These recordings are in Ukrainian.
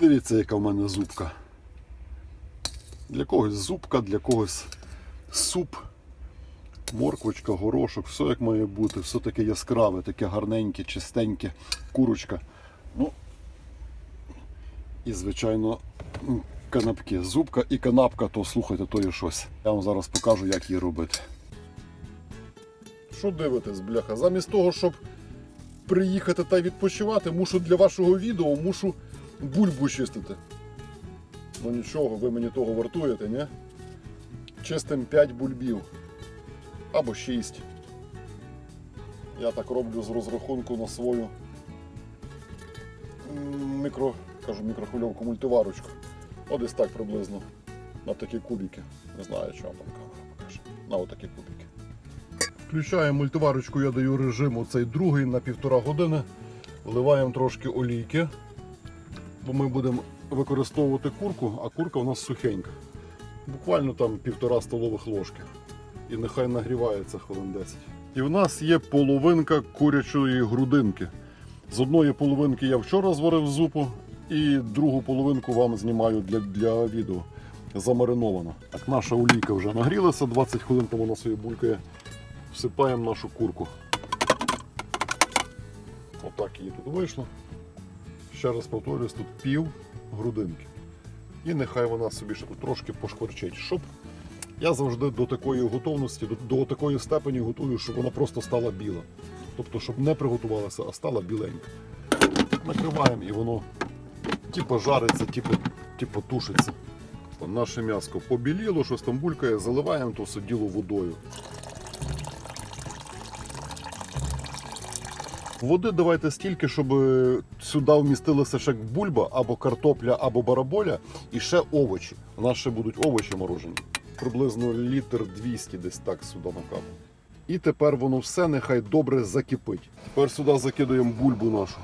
Дивіться, яка в мене зубка. Для когось зубка, для когось суп, морквочка, горошок, все як має бути, все таке яскраве, таке гарненьке, чистеньке, курочка. Ну, і, звичайно, канапки. Зубка і канапка, то слухайте, то є щось. Я вам зараз покажу, як її робити. Що дивитесь, бляха? Замість того, щоб приїхати та відпочивати, мушу для вашого відео мушу бульбу чистити. Ну нічого, ви мені того вартуєте, ні? Чистим 5 бульбів. Або 6. Я так роблю з розрахунку на свою мікро, кажу, мікрохвильовку мультиварочку. От десь так приблизно. На такі кубики. Не знаю, що вам там камера покаже. На отакі кубики. Включаємо мультиварочку, я даю режим оцей другий на півтора години. Вливаємо трошки олійки, бо ми будемо використовувати курку, а курка у нас сухенька. Буквально там півтора столових ложки. І нехай нагрівається хвилин 10. І в нас є половинка курячої грудинки. З одної половинки я вчора зварив зупу, і другу половинку вам знімаю для, для відео. Замаринована. Так, наша олійка вже нагрілася, 20 хвилин тому вона собі булькає. Всипаємо нашу курку. Отак її тут вийшло. Ще раз повторюсь, тут пів грудинки. І нехай вона собі ще тут трошки пошкварчить, щоб я завжди до такої готовності, до, до такої степені готую, щоб вона просто стала біла. Тобто, щоб не приготувалася, а стала біленька. Накриваємо і воно типу жариться, типу, типу тушиться. Наше м'яско побіліло, щось там булькає, заливаємо то все діло водою. Води давайте стільки, щоб е, сюди вмістилися ще бульба або картопля, або бараболя, і ще овочі. У нас ще будуть овочі морожені. Приблизно літр 200 десь так сюди накапав. І тепер воно все нехай добре закипить. Тепер сюди закидуємо бульбу нашу.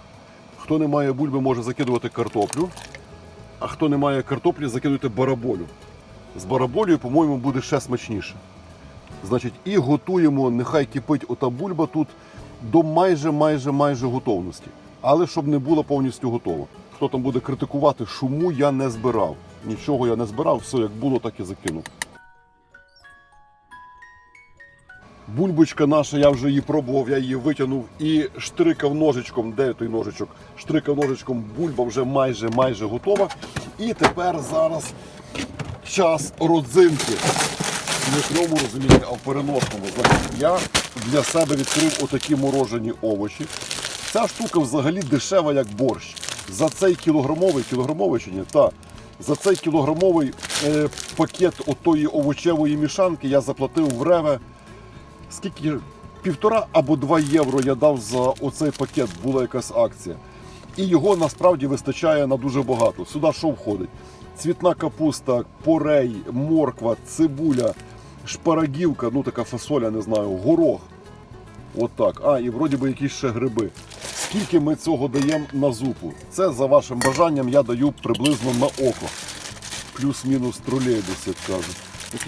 Хто не має бульби, може закидувати картоплю. А хто не має картоплі, закидуйте бараболю. З бараболею, по-моєму, буде ще смачніше. Значить, і готуємо, нехай кипить ота бульба тут до майже майже майже готовності. Але щоб не було повністю готово. Хто там буде критикувати, шуму я не збирав. Нічого я не збирав, все як було, так і закинув. Бульбочка наша, я вже її пробував, я її витягнув і штрикав ножичком. Де той ножичок? Штрикав ножичком, бульба вже майже майже готова. І тепер зараз час родзинки. Не в прямому розумінні, а в переносному. Я для себе відкрив отакі морожені овочі. Ця штука взагалі дешева, як борщ. За цей кілограмовий, кілограмовий чи ні? Та, за цей кілограмовий е, пакет отої овочевої мішанки я заплатив в реве. Скільки? Півтора або два євро я дав за оцей пакет, була якась акція. І його насправді вистачає на дуже багато. Сюди що входить? Цвітна капуста, порей, морква, цибуля, шпарагівка, ну така фасоля, не знаю, горох. От так. А, і вроді би якісь ще гриби. Скільки ми цього даємо на зупу? Це за вашим бажанням я даю приблизно на око. Плюс-мінус тролейбус, як кажуть.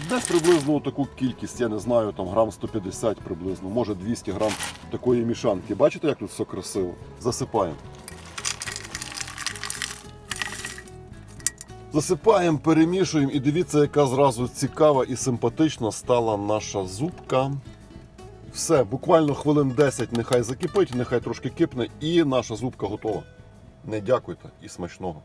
Десь приблизно таку кількість, я не знаю, там грам 150 приблизно, може 200 грам такої мішанки. Бачите, як тут все красиво? Засипаємо. Засипаємо, перемішуємо і дивіться, яка зразу цікава і симпатична стала наша зубка. Все, буквально хвилин 10 нехай закипить, нехай трошки кипне, і наша зубка готова. Не дякуйте і смачного.